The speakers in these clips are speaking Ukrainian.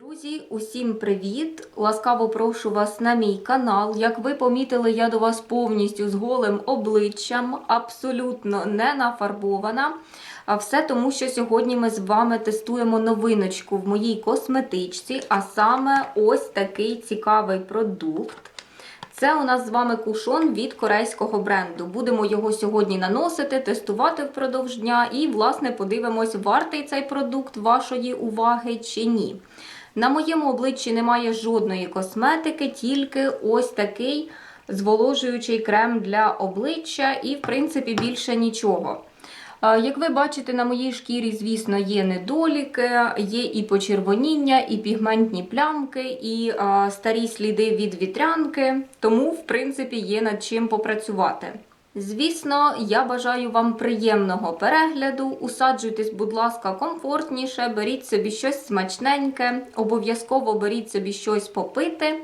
Друзі, усім привіт! Ласкаво прошу вас на мій канал. Як ви помітили, я до вас повністю з голим обличчям, абсолютно не нафарбована. А все тому, що сьогодні ми з вами тестуємо новиночку в моїй косметичці, а саме ось такий цікавий продукт. Це у нас з вами кушон від корейського бренду. Будемо його сьогодні наносити, тестувати впродовж дня і, власне, подивимось, вартий цей продукт вашої уваги чи ні. На моєму обличчі немає жодної косметики, тільки ось такий зволожуючий крем для обличчя і, в принципі, більше нічого. Е, Як ви бачите, на моїй шкірі, звісно, є недоліки, є і почервоніння, і пігментні плямки, і е, старі сліди від вітрянки, тому, в принципі, є над чим попрацювати. Звісно, я бажаю вам приємного перегляду. Усаджуйтесь, будь ласка, комфортніше, беріть собі щось смачненьке, обов'язково беріть собі щось попити.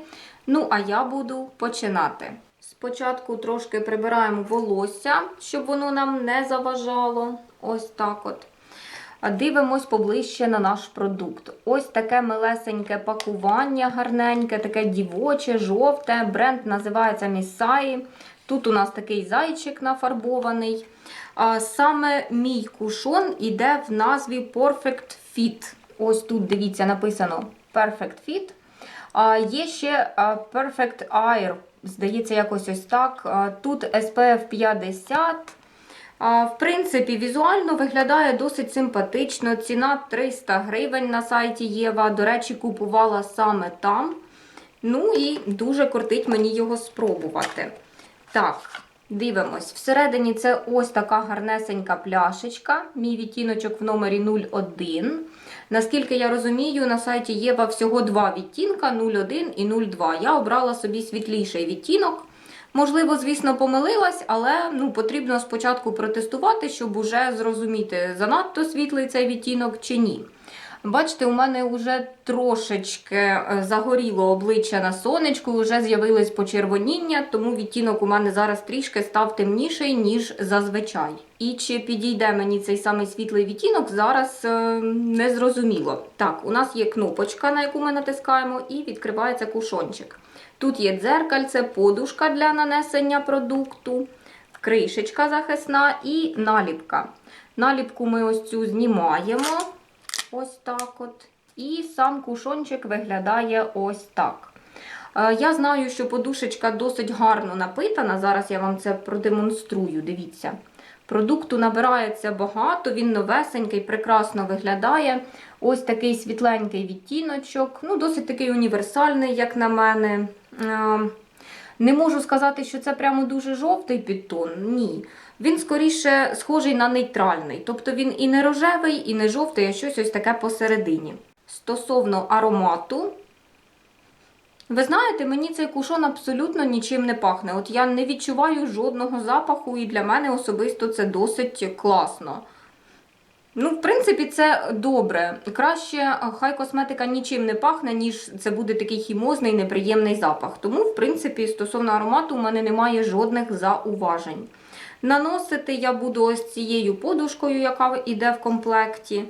Ну, а я буду починати. Спочатку трошки прибираємо волосся, щоб воно нам не заважало. Ось так от. Дивимось поближче на наш продукт. Ось таке милесеньке пакування, гарненьке, таке дівоче, жовте. Бренд називається Місаї. Тут у нас такий зайчик нафарбований. Саме мій кушон іде в назві Perfect Fit. Ось тут, дивіться, написано Perfect Fit. Є ще Perfect Air. Здається, якось ось так. Тут SPF 50. А, В принципі, візуально виглядає досить симпатично. Ціна 300 гривень на сайті Єва. До речі, купувала саме там. Ну і дуже кортить мені його спробувати. Так, дивимось. Всередині це ось така гарнесенька пляшечка. Мій відтіночок в номері 01. Наскільки я розумію, на сайті Єва всього два відтінка 01 і 02. Я обрала собі світліший відтінок. Можливо, звісно, помилилась, але ну, потрібно спочатку протестувати, щоб уже зрозуміти, занадто світлий цей відтінок чи ні. Бачите, у мене вже трошечки е, загоріло обличчя на сонечку, вже з'явилось почервоніння, тому відтінок у мене зараз трішки став темніший, ніж зазвичай. І чи підійде мені цей самий світлий відтінок, зараз е, не зрозуміло. Так, у нас є кнопочка, на яку ми натискаємо, і відкривається кушончик. Тут є дзеркальце, подушка для нанесення продукту, кришечка захисна і наліпка. Наліпку ми ось цю знімаємо. Ось так от. І сам кушончик виглядає ось так. Е, Я знаю, що подушечка досить гарно напитана. Зараз я вам це продемонструю. Дивіться. Продукту набирається багато, він новесенький, прекрасно виглядає. Ось такий світленький відтіночок. Ну, досить такий універсальний, як на мене. Е, Не можу сказати, що це прямо дуже жовтий підтон. Ні. Він скоріше схожий на нейтральний. Тобто він і не рожевий, і не жовтий, а щось ось таке посередині. Стосовно аромату, ви знаєте, мені цей кушон абсолютно нічим не пахне. От я не відчуваю жодного запаху, і для мене особисто це досить класно. Ну, в принципі, це добре. Краще хай косметика нічим не пахне, ніж це буде такий хімозний, неприємний запах. Тому, в принципі, стосовно аромату, у мене немає жодних зауважень. Наносити я буду ось цією подушкою, яка йде в комплекті.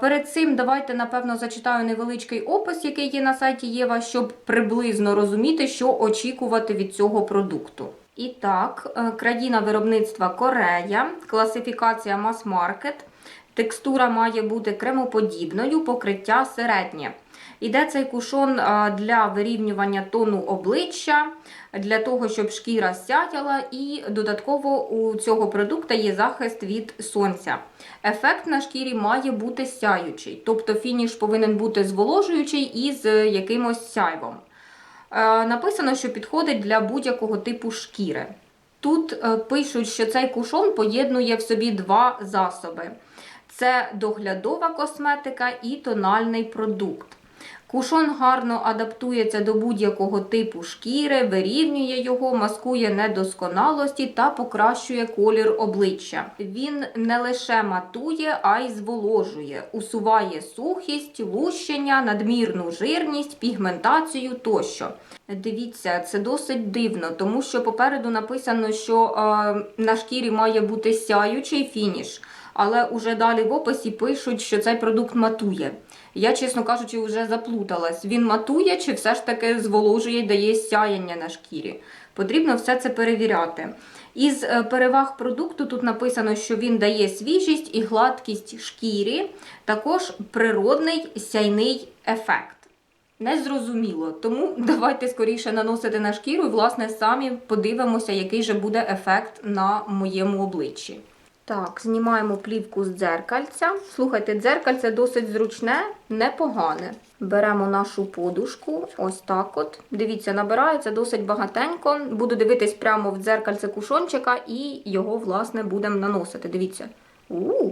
Перед цим давайте, напевно, зачитаю невеличкий опис, який є на сайті Єва, щоб приблизно розуміти, що очікувати від цього продукту. І так, е, країна виробництва Корея, класифікація мас-маркет. Текстура має бути кремоподібною, покриття середнє. Іде цей кушон для вирівнювання тону обличчя, для того, щоб шкіра сяяла, і додатково у цього продукту є захист від сонця. Ефект на шкірі має бути сяючий, тобто фініш повинен бути зволожуючий і з якимось сяйвом. Е, Написано, що підходить для будь-якого типу шкіри. Тут е, пишуть, що цей кушон поєднує в собі два засоби: це доглядова косметика і тональний продукт. Кушон гарно адаптується до будь-якого типу шкіри, вирівнює його, маскує недосконалості та покращує колір обличчя. Він не лише матує, а й зволожує, усуває сухість, лущення, надмірну жирність, пігментацію тощо. Дивіться, це досить дивно, тому що попереду написано, що е, на шкірі має бути сяючий фініш, але уже далі в описі пишуть, що цей продукт матує. Я, чесно кажучи, вже заплуталась. Він матує чи все ж таки зволожує дає сяяння на шкірі. Потрібно все це перевіряти. Із е, переваг продукту тут написано, що він дає свіжість і гладкість шкірі, також природний сяйний ефект. Незрозуміло, тому давайте скоріше наносити на шкіру і, власне, самі подивимося, який же буде ефект на моєму обличчі. Так, знімаємо плівку з дзеркальця. Слухайте, дзеркальце досить зручне, непогане. Беремо нашу подушку, ось так от. Дивіться, набирається досить багатенько. Буду дивитись прямо в дзеркальце кушончика і його, власне, будемо наносити. Дивіться. у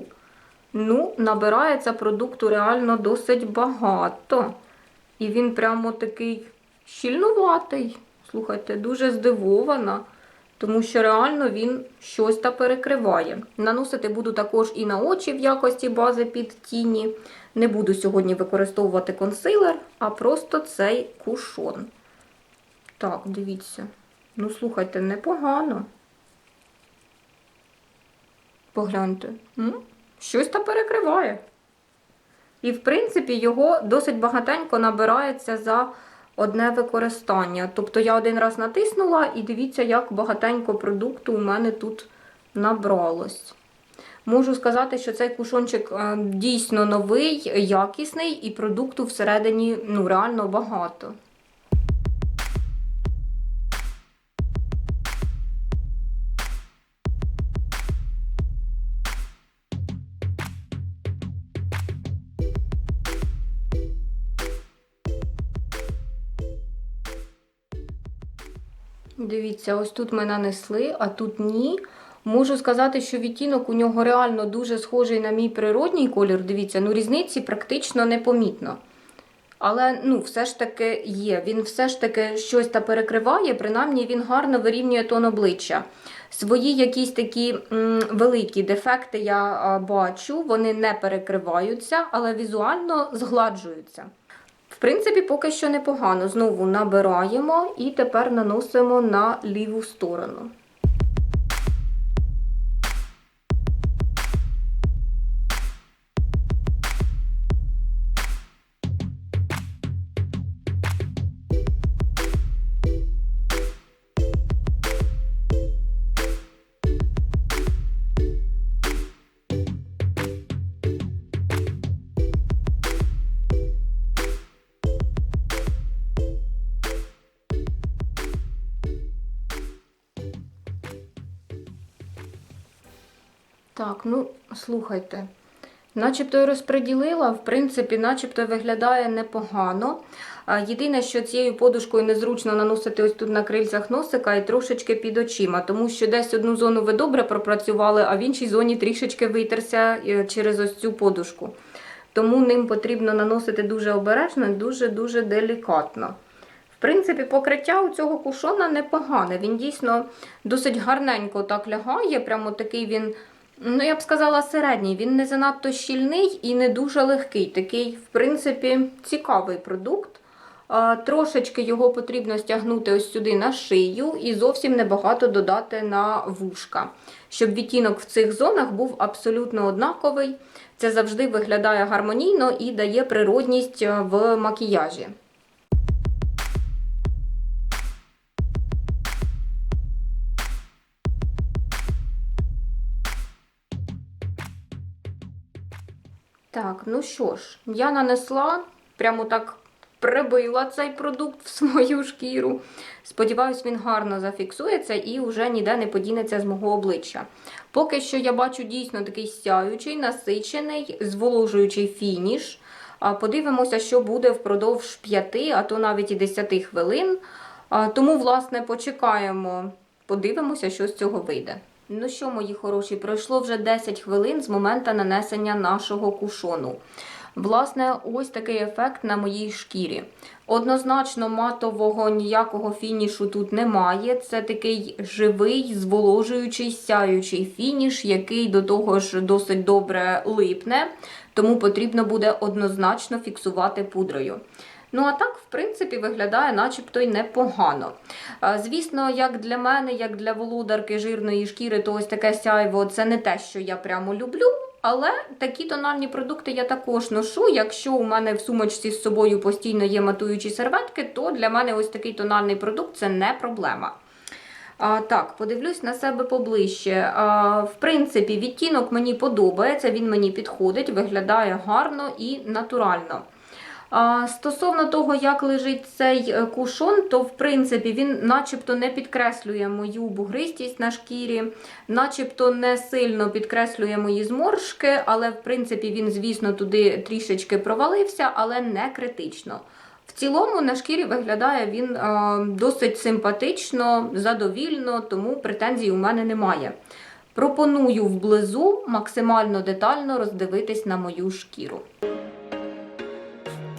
Ну, набирається продукту реально досить багато. І він прямо такий щільнуватий. Слухайте, дуже здивована, тому що реально він щось та перекриває. Наносити буду також і на очі в якості бази під тіні. Не буду сьогодні використовувати консилер, а просто цей кушон. Так, дивіться. Ну, слухайте, непогано. Погляньте. М? Щось та перекриває. І, в принципі, його досить багатенько набирається за одне використання. Тобто я один раз натиснула і дивіться, як багатенько продукту у мене тут набралось. Можу сказати, що цей кушончик е, дійсно новий, якісний, і продукту всередині ну, реально багато. Дивіться, ось тут ми нанесли, а тут ні. Можу сказати, що відтінок у нього реально дуже схожий на мій природній колір. Дивіться, ну різниці практично непомітно. Але ну, все ж таки є. Він все ж таки щось та перекриває, принаймні він гарно вирівнює тон обличчя. Свої якісь такі м, великі дефекти я бачу, вони не перекриваються, але візуально згладжуються. Принципі, поки що непогано. Знову набираємо і тепер наносимо на ліву сторону. Так, ну слухайте. Начебто і розподілила, в принципі, начебто виглядає непогано. Єдине, що цією подушкою незручно наносити ось тут на крильцях носика і трошечки під очима, тому що десь одну зону ви добре пропрацювали, а в іншій зоні трішечки витерся е, через ось цю подушку. Тому ним потрібно наносити дуже обережно, дуже-дуже делікатно. В принципі, покриття у цього кушона непогане. Він дійсно досить гарненько так лягає. Прямо такий він, ну я б сказала, середній. Він не занадто щільний і не дуже легкий. Такий, в принципі, цікавий продукт. Трошечки його потрібно стягнути ось сюди на шию і зовсім небагато додати на вушка, щоб відтінок в цих зонах був абсолютно однаковий. Це завжди виглядає гармонійно і дає природність е, в макіяжі. Так, ну що ж, я нанесла, прямо так прибила цей продукт в свою шкіру. Сподіваюсь, він гарно зафіксується і вже ніде не подінеться з мого обличчя. Поки що я бачу дійсно такий сяючий, насичений, зволожуючий фініш. Подивимося, що буде впродовж 5, а то навіть і 10 хвилин. Тому, власне, почекаємо, подивимося, що з цього вийде. Ну що, мої хороші, пройшло вже 10 хвилин з моменту нанесення нашого кушону. Власне, ось такий ефект на моїй шкірі. Однозначно, матового ніякого фінішу тут немає. Це такий живий, зволожуючий, сяючий фініш, який до того ж досить добре липне, тому потрібно буде однозначно фіксувати пудрою. Ну, а так, в принципі, виглядає начебто й непогано. Звісно, як для мене, як для володарки жирної шкіри, то ось таке сяйво це не те, що я прямо люблю. Але такі тональні продукти я також ношу. Якщо у мене в сумочці з собою постійно є матуючі серветки, то для мене ось такий тональний продукт це не проблема. А, так, подивлюсь на себе поближче. А, в принципі, відтінок мені подобається, він мені підходить, виглядає гарно і натурально. Стосовно того, як лежить цей е, кушон, то в принципі він начебто не підкреслює мою бугристість на шкірі, начебто не сильно підкреслює мої зморшки, але в принципі він, звісно, туди трішечки провалився, але не критично. В цілому на шкірі виглядає він е, досить симпатично, задовільно, тому претензій у мене немає. Пропоную вблизу максимально детально роздивитись на мою шкіру.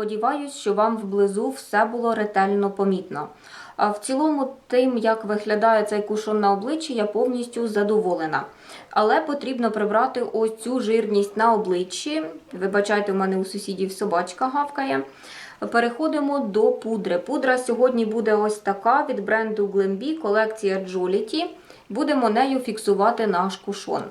Сподіваюсь, що вам вблизу все було ретельно помітно. А в цілому, тим, як виглядає цей кушон на обличчі, я повністю задоволена. Але потрібно прибрати ось цю жирність на обличчі. Вибачайте, у мене у сусідів собачка гавкає. Переходимо до пудри. Пудра сьогодні буде ось така від бренду Glambi, колекція Jollity. Будемо нею фіксувати наш кушон.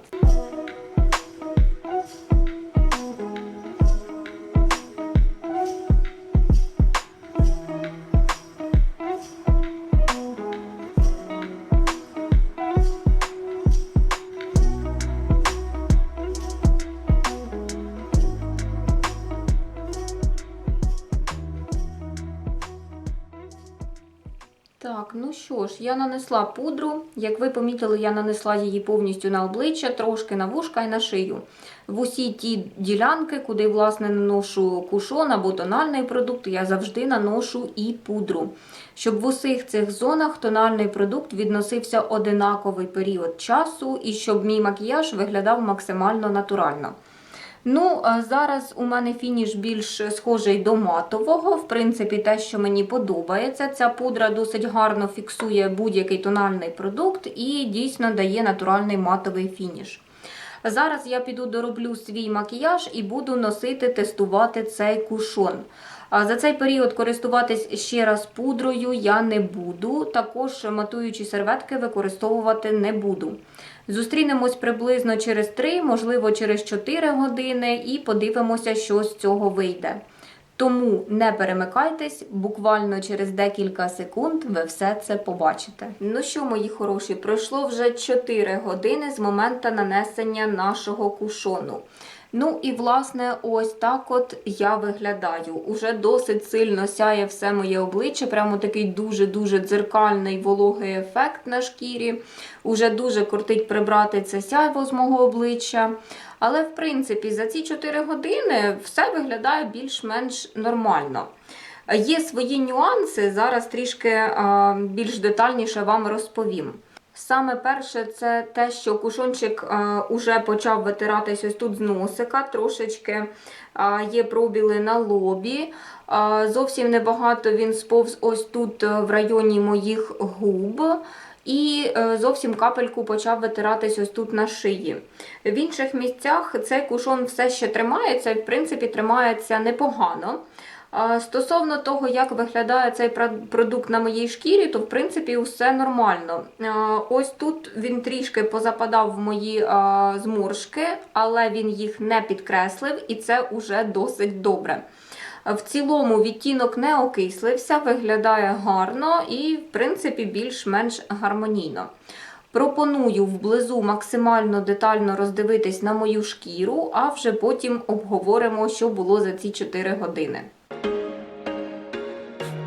Я нанесла пудру. Як ви помітили, я нанесла її повністю на обличчя, трошки на вушка і на шию. В усі ті ділянки, куди власне наношу кушон або тональний продукт, я завжди наношу і пудру. Щоб в усіх цих зонах тональний продукт відносився одинаковий період часу і щоб мій макіяж виглядав максимально натурально. Ну, зараз у мене фініш більш схожий до матового. В принципі, те, що мені подобається. Ця пудра досить гарно фіксує будь-який тональний продукт і дійсно дає натуральний матовий фініш. Зараз я піду дороблю свій макіяж і буду носити, тестувати цей кушон. За цей період користуватись ще раз пудрою я не буду. Також матуючі серветки використовувати не буду. Зустрінемось приблизно через 3, можливо, через 4 години, і подивимося, що з цього вийде. Тому не перемикайтесь, буквально через декілька секунд ви все це побачите. Ну що, мої хороші, пройшло вже 4 години з моменту нанесення нашого кушону. Ну і власне, ось так от я виглядаю. Уже досить сильно сяє все моє обличчя, прямо такий дуже-дуже дзеркальний вологий ефект на шкірі. Уже дуже кортить прибрати це сяйво з мого обличчя. Але, в принципі, за ці 4 години все виглядає більш-менш нормально. Є свої нюанси, зараз трішки більш детальніше вам розповім. Саме перше, це те, що кушончик а, уже почав витиратись ось тут з носика, трошечки а, є пробіли на лобі. А, зовсім небагато він сповз ось тут е, в районі моїх губ. і е, зовсім капельку почав витиратись ось тут на шиї. В інших місцях цей кушон все ще тримається, в принципі тримається непогано. Стосовно того, як виглядає цей продукт на моїй шкірі, то в принципі все нормально. Ось тут він трішки позападав в мої зморшки, але він їх не підкреслив, і це уже досить добре. В цілому відтінок не окислився, виглядає гарно і, в принципі, більш-менш гармонійно. Пропоную вблизу максимально детально роздивитись на мою шкіру, а вже потім обговоримо, що було за ці 4 години.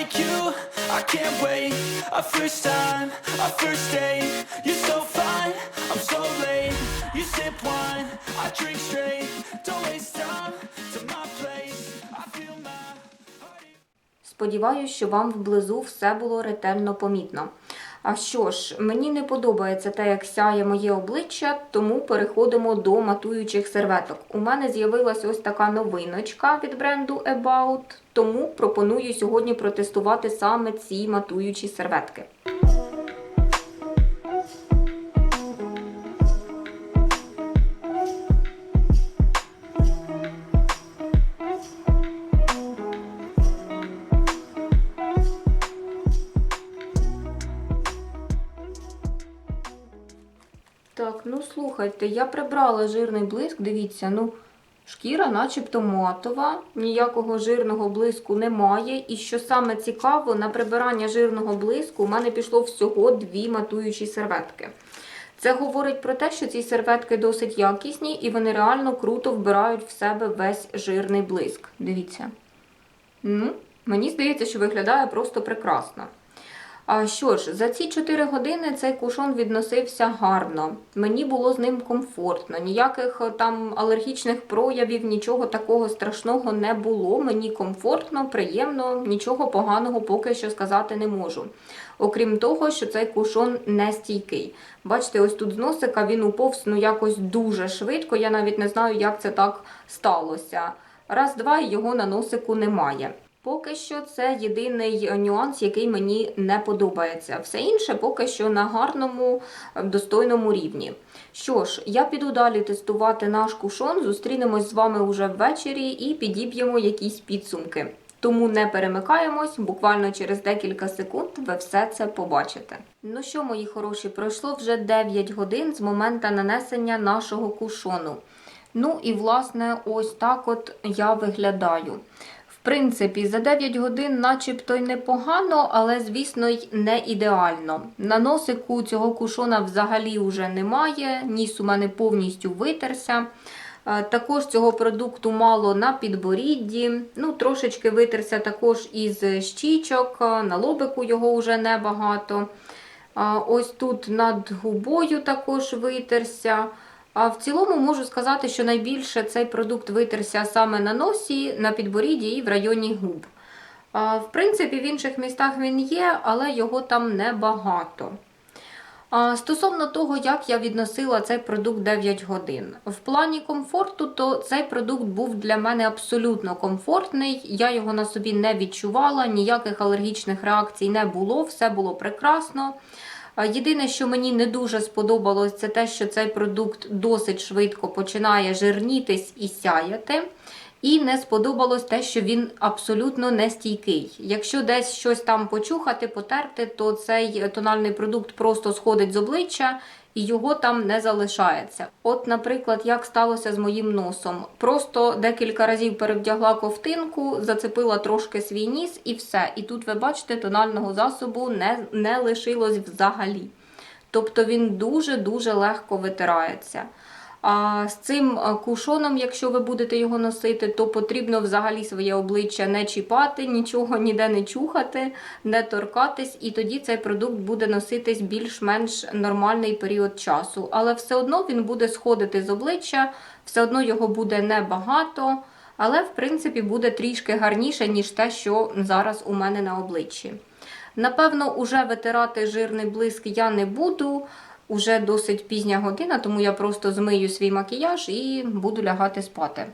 like you, I can't wait. A first time, a first date, you're so fine, I'm so late. You sip wine, I drink straight, don't waste time to my place. I feel my. Сподіваюсь, що вам вблизу все було ретельно помітно. А що ж, мені не подобається те, як сяє моє обличчя, тому переходимо до матуючих серветок. У мене з'явилась ось така новиночка від бренду About, тому пропоную сьогодні протестувати саме ці матуючі серветки. Так, ну слухайте, я прибрала жирний блиск, дивіться, ну, шкіра начебто матова, ніякого жирного блиску немає. І що саме цікаво, на прибирання жирного блиску у мене пішло всього дві матуючі серветки. Це говорить про те, що ці серветки досить якісні і вони реально круто вбирають в себе весь жирний блиск. Дивіться. Ну, мені здається, що виглядає просто прекрасно. А що ж, за ці 4 години цей кушон відносився гарно. Мені було з ним комфортно. Ніяких е, там алергічних проявів, нічого такого страшного не було. Мені комфортно, приємно, нічого поганого поки що сказати не можу. Окрім того, що цей кушон не стійкий. Бачите, ось тут з носика він уповз ну якось дуже швидко. Я навіть не знаю, як це так сталося. Раз-два і його на носику немає. Поки що це єдиний нюанс, який мені не подобається. Все інше поки що на гарному, е, достойному рівні. Що ж, я піду далі тестувати наш кушон. Зустрінемось з вами уже ввечері і підіб'ємо якісь підсумки. Тому не перемикаємось, буквально через декілька секунд ви все це побачите. Ну що, мої хороші, пройшло вже 9 годин з моменту нанесення нашого кушону. Ну і власне, ось так от я виглядаю. Принципі, за 9 годин, начебто й непогано, але, звісно, й не ідеально. На носику цього кушона взагалі вже немає, ніс у мене повністю витерся. Е, Також цього продукту мало на підборідді. Ну, трошечки витерся також із щічок, е, на лобику його вже небагато. Ось тут над губою також витерся. А в цілому можу сказати, що найбільше цей продукт витерся саме на носі, на підборідді і в районі губ. В принципі, в інших містах він є, але його там небагато. Стосовно того, як я відносила цей продукт 9 годин. В плані комфорту, то цей продукт був для мене абсолютно комфортний. Я його на собі не відчувала, ніяких алергічних реакцій не було, все було прекрасно. Єдине, що мені не дуже сподобалось, це те, що цей продукт досить швидко починає жирнітись і сяяти. І не сподобалось те, що він абсолютно не стійкий. Якщо десь щось там почухати, потерти, то цей тональний продукт просто сходить з обличчя і його там не залишається. От, наприклад, як сталося з моїм носом. Просто декілька разів перевдягла ковтинку, зацепила трошки свій ніс і все. І тут ви бачите, тонального засобу не, не лишилось взагалі. Тобто він дуже-дуже легко витирається. А з цим е, кушоном, якщо ви будете його носити, то потрібно взагалі своє обличчя не чіпати, нічого ніде не чухати, не торкатись, і тоді цей продукт буде носитись більш-менш нормальний період часу. Але все одно він буде сходити з обличчя, все одно його буде небагато, але в принципі буде трішки гарніше, ніж те, що зараз у мене на обличчі. Напевно, уже витирати жирний блиск я не буду. Уже досить пізня година, тому я просто змию свій макіяж і буду лягати спати.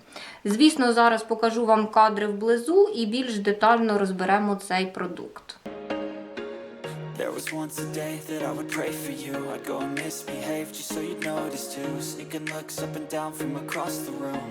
Звісно, зараз покажу вам кадри вблизу і більш детально розберемо цей продукт. There was once a day that I would pray for you I'd go and misbehave just so you'd notice too Sneaking looks up and down from across the room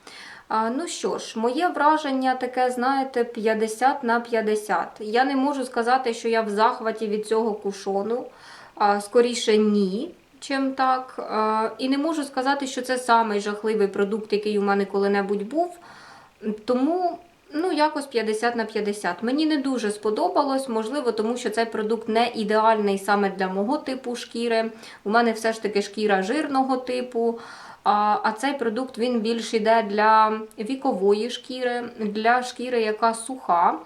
Ну що ж, моє враження таке, знаєте, 50 на 50. Я не можу сказати, що я в захваті від цього кушону. Скоріше ні, чим так. І не можу сказати, що це самий жахливий продукт, який у мене коли-небудь був. Тому, ну, якось 50 на 50. Мені не дуже сподобалось, можливо, тому що цей продукт не ідеальний саме для мого типу шкіри. У мене все ж таки шкіра жирного типу. А, цей продукт він більш іде для вікової шкіри, для шкіри, яка суха.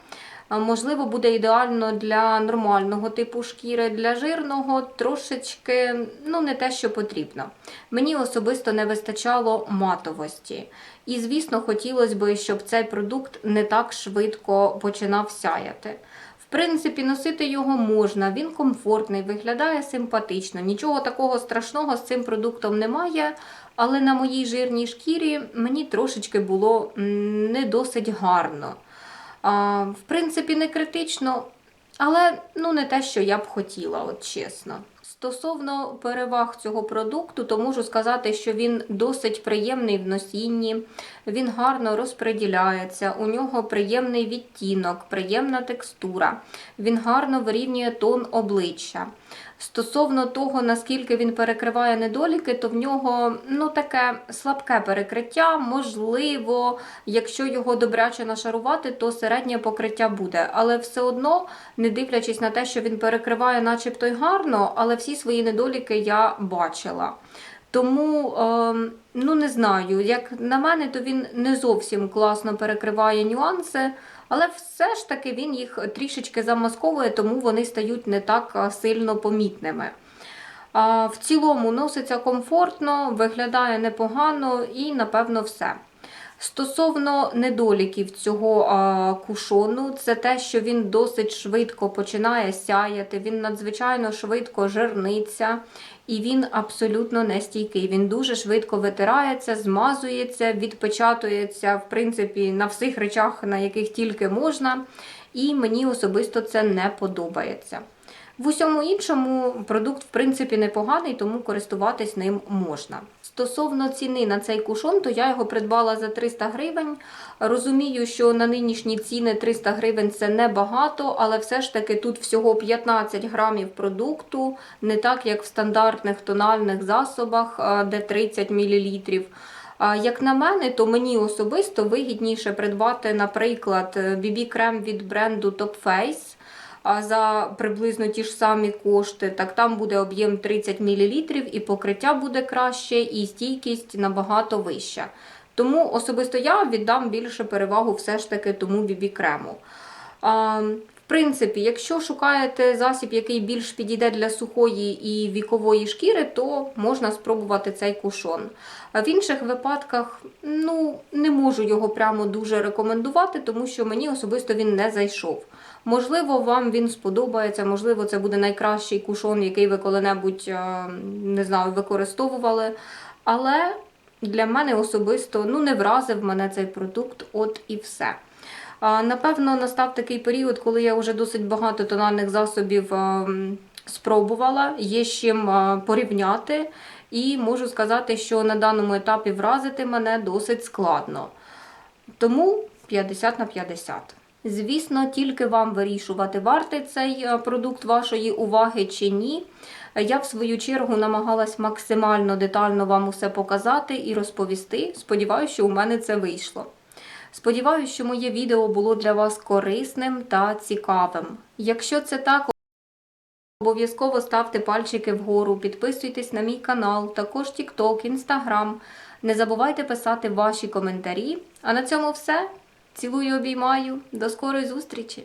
Можливо, буде ідеально для нормального типу шкіри, для жирного трошечки ну, не те, що потрібно. Мені особисто не вистачало матовості. І, звісно, хотілося б, щоб цей продукт не так швидко починав сяяти. В принципі, носити його можна, він комфортний, виглядає симпатично. Нічого такого страшного з цим продуктом немає. Але на моїй жирній шкірі мені трошечки було не досить гарно. А, в принципі, не критично, але ну, не те, що я б хотіла, от чесно. Стосовно переваг цього продукту, то можу сказати, що він досить приємний в носінні, він гарно розподіляється, у нього приємний відтінок, приємна текстура, він гарно вирівнює тон обличчя. Стосовно того, наскільки він перекриває недоліки, то в нього ну, таке слабке перекриття. Можливо, якщо його добряче нашарувати, то середнє покриття буде. Але все одно, не дивлячись на те, що він перекриває начебто й гарно, але всі свої недоліки я бачила. Тому, е, ну не знаю, як на мене, то він не зовсім класно перекриває нюанси, але все ж таки він їх трішечки замасковує, тому вони стають не так сильно помітними. В цілому носиться комфортно, виглядає непогано і, напевно, все. Стосовно недоліків цього кушону, це те, що він досить швидко починає сяяти, він надзвичайно швидко жирниться і він абсолютно не стійкий. Він дуже швидко витирається, змазується, відпечатується в принципі на всіх речах, на яких тільки можна. І мені особисто це не подобається. В усьому іншому продукт, в принципі, непоганий, тому користуватись ним можна. Стосовно ціни на цей кушон, то я його придбала за 300 гривень. Розумію, що на нинішні ціни 300 гривень це небагато, але все ж таки тут всього 15 грамів продукту, не так як в стандартних тональних засобах, де 30 мл. Як на мене, то мені особисто вигідніше придбати, наприклад, BB-крем від бренду Top Face за приблизно ті ж самі кошти. Так там буде об'єм 30 мл, і покриття буде краще, і стійкість набагато вища. Тому особисто я віддам більше перевагу все ж таки тому BB-крему. В принципі, якщо шукаєте засіб, який більш підійде для сухої і вікової шкіри, то можна спробувати цей кушон. В інших випадках ну, не можу його прямо дуже рекомендувати, тому що мені особисто він не зайшов. Можливо, вам він сподобається, можливо, це буде найкращий кушон, який ви коли-небудь е, не знаю, використовували. Але для мене особисто ну, не вразив мене цей продукт, от і все. Напевно, настав такий період, коли я вже досить багато тональних засобів спробувала, є з чим порівняти, і можу сказати, що на даному етапі вразити мене досить складно. Тому 50 на 50. Звісно, тільки вам вирішувати, вартий цей е, продукт вашої уваги чи ні. Я, в свою чергу, намагалась максимально детально вам усе показати і розповісти. Сподіваюся, що у мене це вийшло. Сподіваюся, що моє відео було для вас корисним та цікавим. Якщо це так, обов'язково ставте пальчики вгору, підписуйтесь на мій канал, також TikTok, Instagram. Не забувайте писати ваші коментарі. А на цьому все. Цілую, обіймаю. До скорої зустрічі!